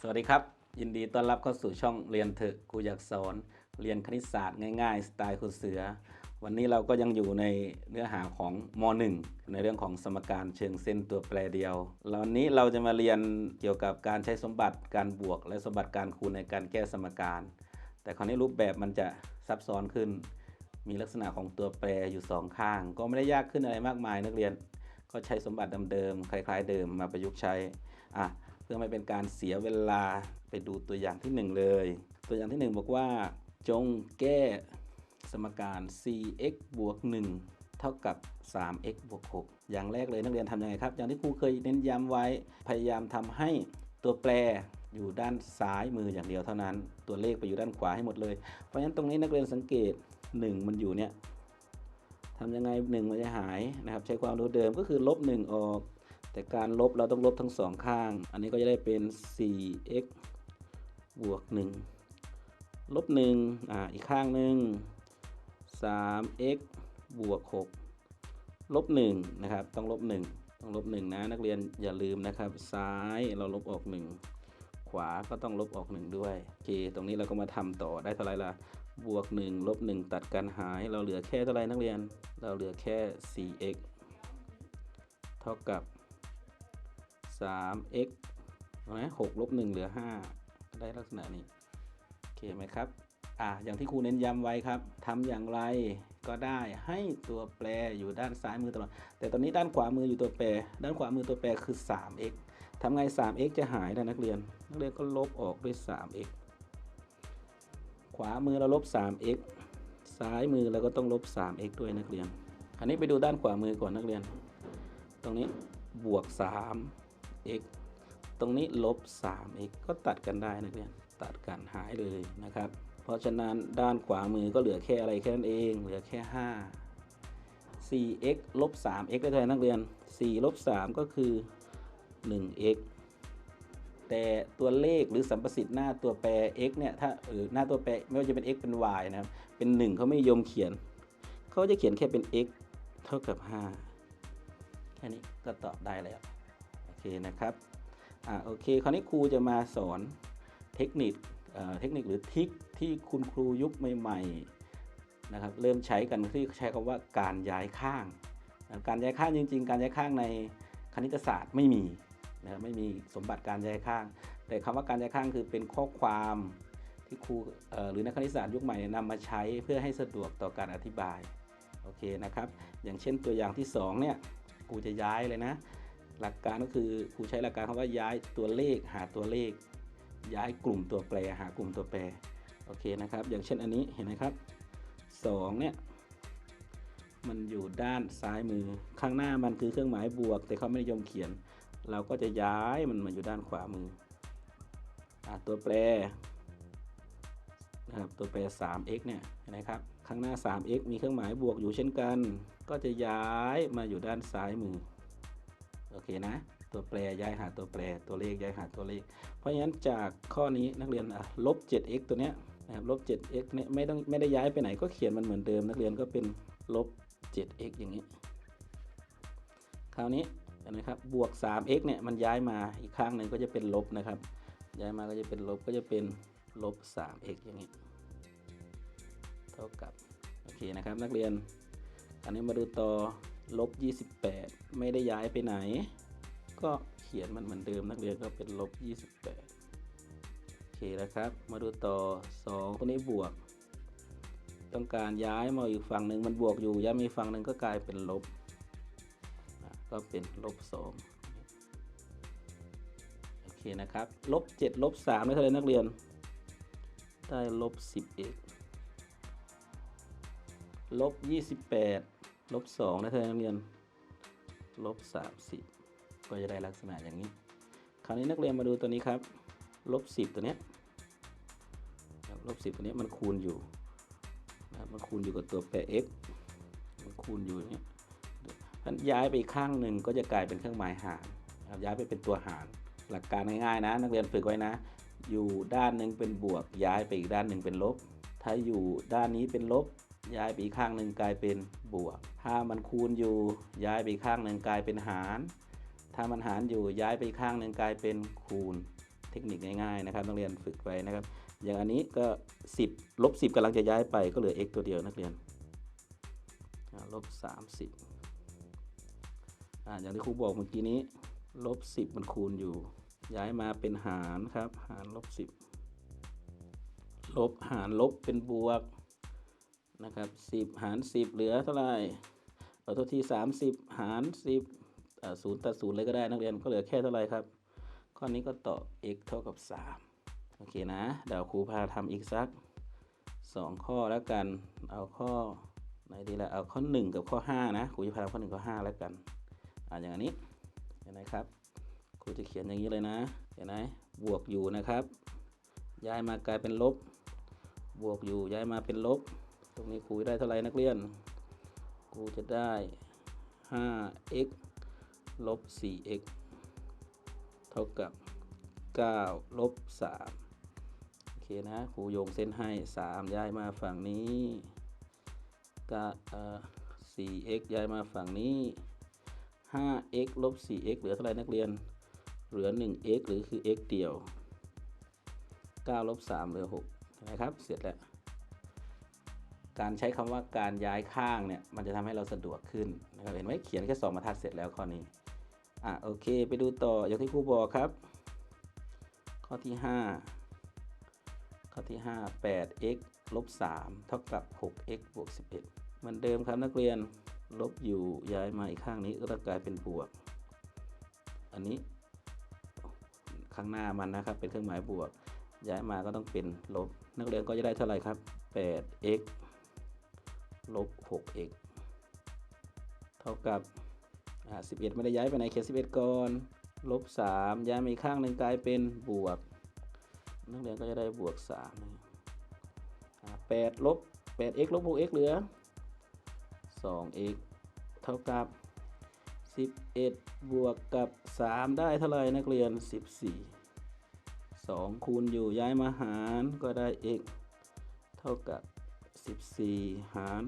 สวัสดีครับ ยินดีต้อนรับเข้าสู่ช่องเรียนเถอะครูอยากสอน เรียนคณิตศาสตร์ง่ายๆ สไตล์ครูเสือ วันนี้เราก็ยังอยู่ในเนื้อหาของม .1 ในเรื่องของสมการเชิงเส้นตัวแปรเดียวแล้ววันนี้เราจะมาเรียนเกี่ยวกับการใช้สมบัติการบวก และสมบัติการคูณในการแก้สมการ แต่คราวนี้รูปแบบมันจะซับซ้อนขึ้น มีลักษณะของตัวแปรอยู่สองข้าง ก็ไม่ได้ยากขึ้นอะไรมากมายนักเรียน ก็ใช้สมบัติเดิมๆคล้าย ๆ เดิมมาประยุกต์ใช้อะ เพื่อไม่เป็นการเสียเวลาไปดูตัวอย่างที่หนึ่งเลย ตัวอย่างที่หนึ่งบอกว่า จงแก้สมการ 4x บวก1เท่ากับ 3x บวก6อย่างแรกเลยนักเรียนทำยังไงครับ อย่างที่ครูเคยเน้นย้ำไว้ พยายามทำให้ตัวแปรอยู่ด้านซ้ายมืออย่างเดียวเท่านั้น ตัวเลขไปอยู่ด้านขวาให้หมดเลย เพราะฉะนั้นตรงนี้นักเรียนสังเกต 1 มันอยู่เนี่ยทำยังไง 1 มันจะหายนะครับ ใช้ความรู้เดิมก็คือลบ1ออก แต่การลบเราต้องลบทั้งสองข้าง อันนี้ก็จะได้เป็น 4x บวก 1 ลบ1อ่าอีกข้างหนึ่ง 3x บวก 6 ลบ1นะครับ ต้องลบ 1 ต้องลบ 1 นะ นักเรียนอย่าลืมนะครับ ซ้ายเราลบออก 1 ขวาก็ต้องลบออก 1 ด้วย โอเค ตรงนี้เราก็มาทำต่อได้เท่าไหร่ละบวก 1 ลบ 1 ตัดกันหาย เราเหลือแค่เท่าไหร่นักเรียน เราเหลือแค่ 4x เท่ากับ 3x นะ6ลบ1เหลือ 5 ได้ลักษณะนี้ โอเคไหมครับ อ่าอย่างที่ครูเน้นย้ำไว้ครับทำอย่างไรก็ได้ให้ตัวแปรอยู่ด้านซ้ายมือตลอด แต่ตอนนี้ด้านขวามืออยู่ตัวแปร ด้านขวามือตัวแปรคือ 3x ทำไง 3x จะหายนะนักเรียน นักเรียนก็ลบออกด้วย 3x ขวามือเราลบ 3x ซ้ายมือเราก็ต้องลบ 3x ด้วยนักเรียน อันนี้ไปดูด้านขวามือก่อนนักเรียน ตรงนี้บวก x ตรงนี้ลบ 3x ก็ตัดกันได้นักเรียนตัดกันหายเลยนะครับ เพราะฉะนั้นด้านขวามือก็เหลือแค่อะไรแค่นั้นเอง เหลือแค่ 5 4x ลบ 3x ได้เท่าไหร่นักเรียน 4 ลบ 3 ก็คือ 1x แต่ตัวเลขหรือสัมประสิทธิ์หน้าตัวแปร x เนี่ยถ้าหรือหน้าตัวแปรไม่ว่าจะเป็น x เป็น y นะครับ เป็น 1 เขาไม่นิยมเขียน เขาจะเขียนแค่เป็น x เท่ากับ 5 แค่นี้ก็ตอบได้แล้ว เคนะครับอ่าโอเค คราวนี้ครูจะมาสอนเทคนิคเอ่อเทคนิคหรือทิคที่คุณครูยุคใหม่ๆนะครับเริ่มใช้กันที่ใช้คำว่าการย้ายข้าง การย้ายข้างจริง ๆ การย้ายข้างในคณิตศาสตร์ไม่มีนะครับไม่มีสมบัติการย้ายข้าง แต่คำว่าการย้ายข้างคือเป็นข้อความที่ครูหรือนักคณิตศาสตร์ยุคใหม่นำมาใช้เพื่อให้สะดวกต่อการอธิบายโอเคนะครับอย่างเช่นตัวอย่างที่สองเนี่ยครูจะย้ายเลยนะ หลักการก็คือครูใช้หลักการคำว่าย้ายตัวเลขหาตัวเลข ย้ายกลุ่มตัวแปรหากลุ่มตัวแปรโอเคนะครับ อย่างเช่นอันนี้เห็นไหมครับ2เนี่ยมันอยู่ด้านซ้ายมือข้างหน้ามันคือเครื่องหมายบวก แต่เขาไม่นิยมเขียน เราก็จะย้ายมันมาอยู่ด้านขวามืออตัวแปรนะครับตัวแปร 3x เนี่ยเห็นไหมครับข้างหน้า 3x มีเครื่องหมายบวกอยู่เช่นกัน ก็จะย้ายมาอยู่ด้านซ้ายมือ โอเคนะ ตัวแปรย้ายหาตัวแปร ตัวเลขย้ายหาตัวเลข เพราะฉะนั้นจากข้อนี้นักเรียนลบ 7x ตัวเนี้ยนะครับลบ 7x เนี่ยไม่ต้องไม่ได้ย้ายไปไหนก็เขียนมันเหมือนเดิม นักเรียนก็เป็นลบ 7x อย่างนี้ คราวนี้นไหมครับบวก 3x เนี่ยมันย้ายมาอีกข้างหนึ่งก็จะเป็นลบนะครับ ย้ายมาก็จะเป็นลบก็จะเป็นลบ 3x อย่างนี้ เท่ากับ โอเคนะครับนักเรียน อันนี้มาดูต่อ ลบ 28 ไม่ได้ย้ายไปไหน ก็เขียนมันเหมือนเดิมนักเรียนก็เป็นลบ 28 โอเคนะครับ มาดูต่อ 2 ตัวนี้บวก ต้องการย้ายมาอีกฝั่งหนึ่งมันบวกอยู่ ย้ายมาอีกฝั่งหนึ่งก็กลายเป็นลบ ก็เป็นลบ 2 โอเคนะครับลบ 7 ลบ 3 ได้เท่าไหร่นักเรียน ได้ลบ 10x ลบ 28 ลบ2นะเธอนักเรียนลบ30ก็จะได้ลักษณะอย่างนี้ คราวนี้นักเรียนมาดูตัวนี้ครับลบ10ตัวเนี้ยครับลบ10ตัวนี้มันคูณอยู่นะครับมันคูณอยู่กับตัวแปร x มันคูณอยู่อย่างเนี้ยมันย้ายไปอีกข้างหนึ่งก็จะกลายเป็นเครื่องหมายหารนะครับย้ายไปเป็นตัวหาร หลักการง่ายๆนะ นักเรียนฝึกไว้นะ อยู่ด้านหนึ่งเป็นบวก ย้ายไปอีกด้านหนึ่งเป็นลบ ถ้าอยู่ด้านนี้เป็นลบ ย้ายไปอีกข้างหนึ่งกลายเป็นบวก ถ้ามันคูณอยู่ ย้ายไปอีกข้างหนึ่งกลายเป็นหาร ถ้ามันหารอยู่ย้ายไปอีกข้างหนึ่งกลายเป็นคูณ เทคนิคง่ายๆนะครับนักเรียนฝึกไปนะครับ อย่างอันนี้ก็ 10ลบ10กำลังจะย้ายไปก็เหลือ x ตัวเดียวนักเรียนลบ30อ่าอย่างที่ครูบอกเมื่อกี้นี้ลบ10 มันคูณอยู่ ย้ายมาเป็นหารครับ หารลบ10ลบหารลบเป็นบวก นะครับ10 หาร 10 เหลือเท่าไหร่เอาตัวที่30 หาร 10ศูนย์ตัดศูนย์เลยก็ได้นักเรียนก็เหลือแค่เท่าไหร่ครับ ข้อนี้ก็ตอ x เท่ากับ 3 โอเคนะเดี๋ยวครูพาทำอีกสัก 2 ข้อแล้วกัน เอาข้อไหนดีละเอาข้อ 1 กับข้อ 5 นะครูจะพาทำข้อ 1 ข้อ 5 แล้วกันอ่าอย่างอันนี้เห็นไหมครับครูจะเขียนอย่างนี้เลยนะเห็นไหมบวกอยู่นะครับ ย้ายมากลายเป็นลบ บวกอยู่ย้ายมาเป็นลบ ตรงนี้ครูได้เท่าไหร่นักเรียนครูจะได้ 5x ลบ 4x เท่ากับ 9 ลบ 3 โอเคนะครูโยงเส้นให้ 3 ย้ายมาฝั่งนี้ก็เอ่อ 4x ย้ายมาฝั่งนี้ 5x ลบ 4x เหลือเท่าไหร่นักเรียน เหลือ 1x หรือคือ x เดียว 9 ลบ 3 เหลือ6นะครับ เสร็จแล้ว การใช้คำว่าการย้ายข้างเนี่ยมันจะทำให้เราสะดวกขึ้นนะครับเห็นไหมเขียนแค่2บรรทัดเสร็จแล้วข้อนี้อะโอเค ไปดูต่ออย่างที่ครูบอกครับ ข้อที่ 5 ข้อที่ 5 8x ลบ3เท่ากับ 6x บวก11 เหมือนเดิมครับนักเรียนลบอยู่ย้ายมาอีกข้างนี้ก็จะกลายเป็นบวก อันนี้ข้างหน้ามันนะครับเป็นเครื่องหมายบวก ย้ายมาก็ต้องเป็นลบ นักเรียนก็จะได้เท่าไหร่ครับ 8x ลบ 6x เท่ากับ11 ไม่ได้ย้ายไปไหนเขียน11 ก่อน ลบ 3 ย้ายมาอีกข้างหนึ่งกลายเป็นบวก นักเรียนก็จะได้บวก3นะ8ลบ 8x ลบ 6x เหลือ 2x เท่ากับ 11 บวกกับ 3 ได้เท่าไหร่นักเรียน 14 2 คูณอยู่ย้ายมาหารก็ได้ x เท่ากับ 14 หาร 2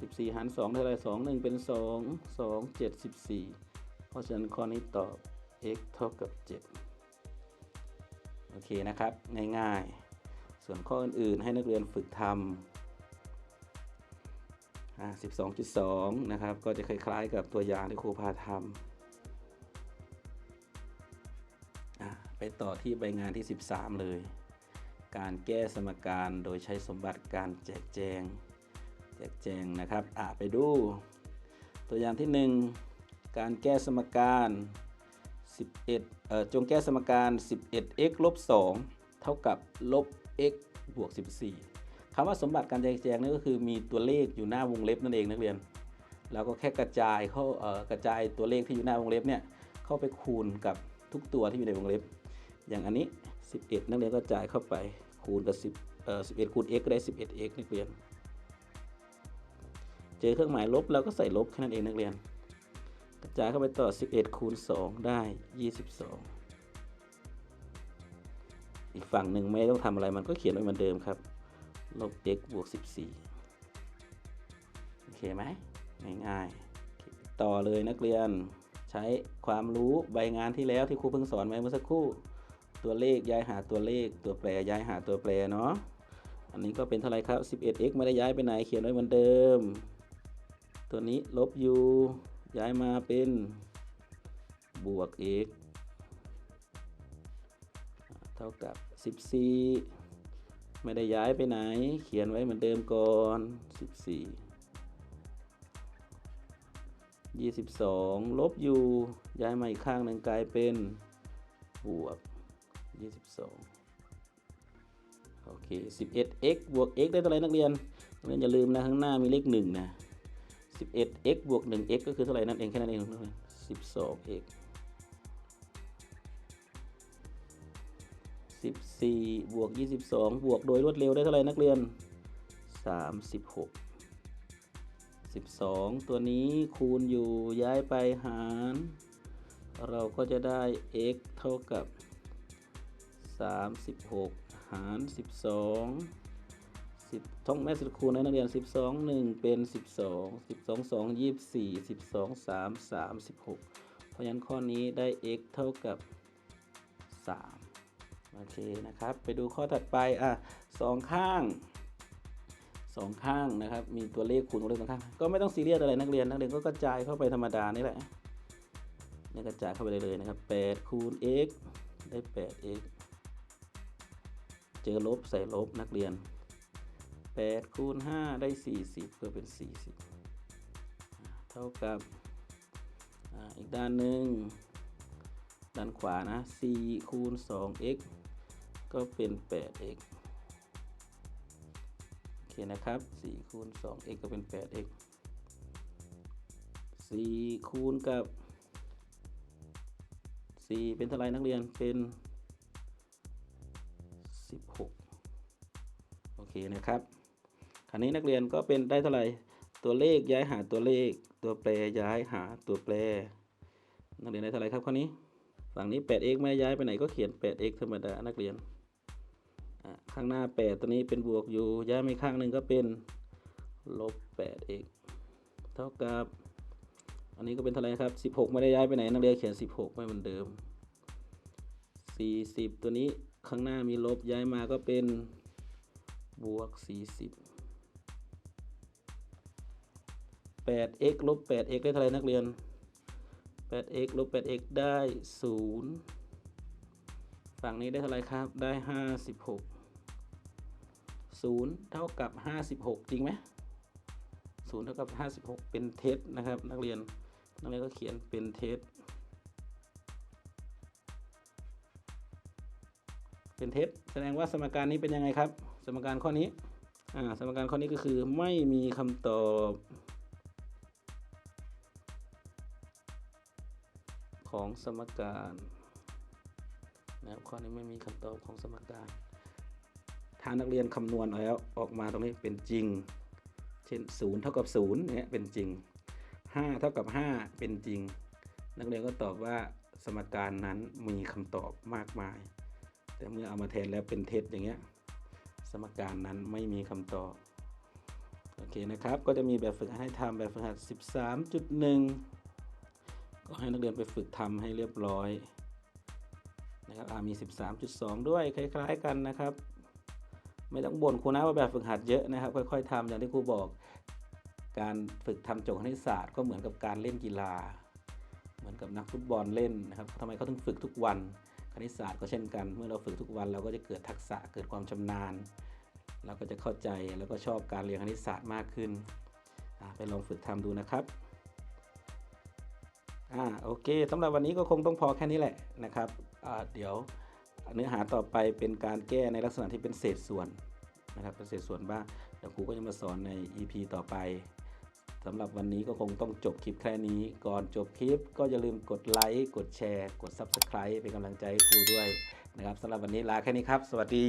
14 หาร 2 เท่าไหร่2 1 เป็น 2 2 7 14 เพราะฉะนั้นข้อนี้ตอบ x เท่ากับ 7 โอเคนะครับ ง่ายๆ ส่วนข้ออื่น ๆ ให้นักเรียนฝึกทำอ่า12.2 นะครับ ก็จะคล้าย ๆ กับตัวอย่างที่ครูพาทำไปต่อที่ใบงานที่ 13 เลย การแก้สมการโดยใช้สมบัติการแจกแจง แจกแจงนะครับอะไปดู ตัวอย่างที่ 1 การแก้สมการ 11เอ่อจงแก้สมการ 11x ลบ2เท่ากับลบ x บวก 14คำว่าสมบัติการแจกแจงนี่ก็คือมีตัวเลขอยู่หน้าวงเล็บนั่นเองนักเรียน แล้วก็แค่กระจายเข้าเอ่อกระจายตัวเลขที่อยู่หน้าวงเล็บเนี่ยเข้าไปคูณกับทุกตัวที่อยู่ในวงเล็บ อย่างอันนี้ 11 นักเรียนก็จ่ายเข้าไป คูณกับ10เอ่อ11คูณ x ก็ได้ 11x นักเรียน เจอเครื่องหมายลบเราก็ใส่ลบแค่นั้นเองนักเรียน กระจายเข้าไปต่อ 11คูณ2ได้ 22 อีกฝั่งหนึ่งไม่ต้องทำอะไรมันก็เขียนไว้เหมือนเดิมครับ ลบ x บวก 14 โอเคไหมง่ายๆ ต่อเลยนักเรียนใช้ความรู้ใบงานที่แล้วที่ครูเพิ่งสอนไว้เมื่อสักครู่ ตัวเลขย้ายหาตัวเลข ตัวแปรย้ายหาตัวแปรเนาะ อันนี้ก็เป็นเท่าไหรครับ 11x ไม่ได้ย้ายไปไหนเขียนไว้เหมือนเดิม ตัวนี้ลบอยู่ย้ายมาเป็นบวก x เท่ากับ 14 ไม่ได้ย้ายไปไหน เขียนไว้เหมือนเดิมก่อน 14 22 ลบอยู่ย้ายมาอีกข้างหนึ่งกลายเป็นบวก 22 โอเค 11x บวก x ได้เท่าไหร่นักเรียน นักเรียนอย่าลืมนะข้างหน้ามีเลข1นะ 11x บวก 1x ก็คือเท่าไหร่นั่นเองแค่นั้นเองนักเรียน 12x 14บวก 22 บวกโดยรวดเร็วได้เท่าไหร่นักเรียน 36 12 ตัวนี้คูณอยู่ย้ายไปหาร เราก็จะได้ x เท่ากับ 36 หาร 12 10ท่องแม่สิบคูณนะนักเรียน 12 1 เป็น 12 12 2 24 12 3 36 เพราะฉะนั้นข้อนี้ได้ x เท่ากับ 3 โอเคนะครับ ไปดูข้อถัดไป อะสองข้างสองข้างนะครับ มีตัวเลขคูณกับเลขสองข้าง ก็ไม่ต้องซีเรียสอะไรนักเรียน นักเรียนก็กระจายเข้าไปธรรมดานี่แหละนี่กระจายเข้าไปเลยนะครับ8คูณ x ได้ 8x เจอลบใส่ลบนักเรียน8คูณ5ได้ 40 ก็เป็น 40 เท่ากับออีกด้านหนึ่ง ด้านขวานะ4คูณ 2x ก็เป็น 8x โอเคนะครับ4คูณ 2x ก็เป็น 8x 4คูณกับ 4 เป็นเท่าไรนักเรียนเป็น เคนะครับ คราวนี้นักเรียนก็เป็นได้เท่าไหร่ ตัวเลขย้ายหาตัวเลข ตัวแปรย้ายหาตัวแปร นักเรียนได้เท่าไหร่ครับข้อนี้ ฝั่งนี้ 8x ไม่ย้ายไปไหนก็เขียน 8x ธรรมดา นักเรียน ข้างหน้า 8 ตัวนี้เป็นบวกอยู่ ย้ายไปข้างหนึ่งก็เป็นลบ 8x เท่ากับ อันนี้ก็เป็นเท่าไหร่ครับ 16 ไม่ได้ย้ายไปไหน นักเรียนเขียน 16 ไม่เหมือนเดิม 40 ตัวนี้ข้างหน้ามีลบย้ายมาก็เป็น บวก 40 8x ลบ 8x ได้เท่าไหร่นักเรียน 8x ลบ 8x ได้ 0 ฝั่งนี้ได้เท่าไหร่ครับ ได้ 56 0 เท่ากับ 56 จริงไหม0เท่ากับ 56 เป็นเท็จนะครับ นักเรียน นักเรียนก็เขียนเป็นเท็จเป็นเท็จแสดงว่าสมการนี้เป็นยังไงครับ สมการข้อนี้อ่าสมการข้อนี้ก็คือไม่มีคำตอบของสมการนะครับข้อนี้ไม่มีคำตอบของสมการถ้านักเรียนคำนวณแล้วออกมาตรงนี้เป็นจริง เช่น 0 เท่ากับ0เนี่ยเป็นจริง 5 เท่ากับ 5 เป็นจริง นักเรียนก็ตอบว่าสมการนั้นมีคำตอบมากมาย แต่เมื่อเอามาแทนแล้วเป็นเท็จอย่างเงี้ย สมการนั้นไม่มีคำตอบ โอเคนะครับ ก็จะมีแบบฝึกหัดให้ทำแบบฝึกหัด 13.1 ก็ให้นักเรียนไปฝึกทำให้เรียบร้อยนะครับอ่ามี 13.2 ด้วยคล้าย ๆ กันนะครับ ไม่ต้องบ่นครูนะว่าแบบฝึกหัดเยอะนะครับ ค่อย ๆทำอย่างที่ครูบอก การฝึกทำโจทย์คณิตศาสตร์ก็เหมือนกับการเล่นกีฬา เหมือนกับนักฟุตบอลเล่นนะครับทำไมเขาถึงฝึกทุกวัน คณิตศาสตร์ก็เช่นกัน เมื่อเราฝึกทุกวันเราก็จะเกิดทักษะเกิดความชำนาญ เราก็จะเข้าใจแล้วก็ชอบการเรียนคณิตศาสตร์มากขึ้นไปลองฝึกทำดูนะครับอ่าโอเคสำหรับวันนี้ก็คงต้องพอแค่นี้แหละนะครับเดี๋ยวเนื้อหาต่อไปเป็นการแก้ในลักษณะที่เป็นเศษส่วนนะครับเป็นเศษส่วนบ้างเดี๋ยวครูก็จะมาสอนใน EP ต่อไป สำหรับวันนี้ก็คงต้องจบคลิปแค่นี้ ก่อนจบคลิปก็อย่าลืมกดไลค์กดแชร์ กด Subscribe เป็นกำลังใจให้ครูด้วยนะครับสำหรับวันนี้ลาแค่นี้ครับ สวัสดี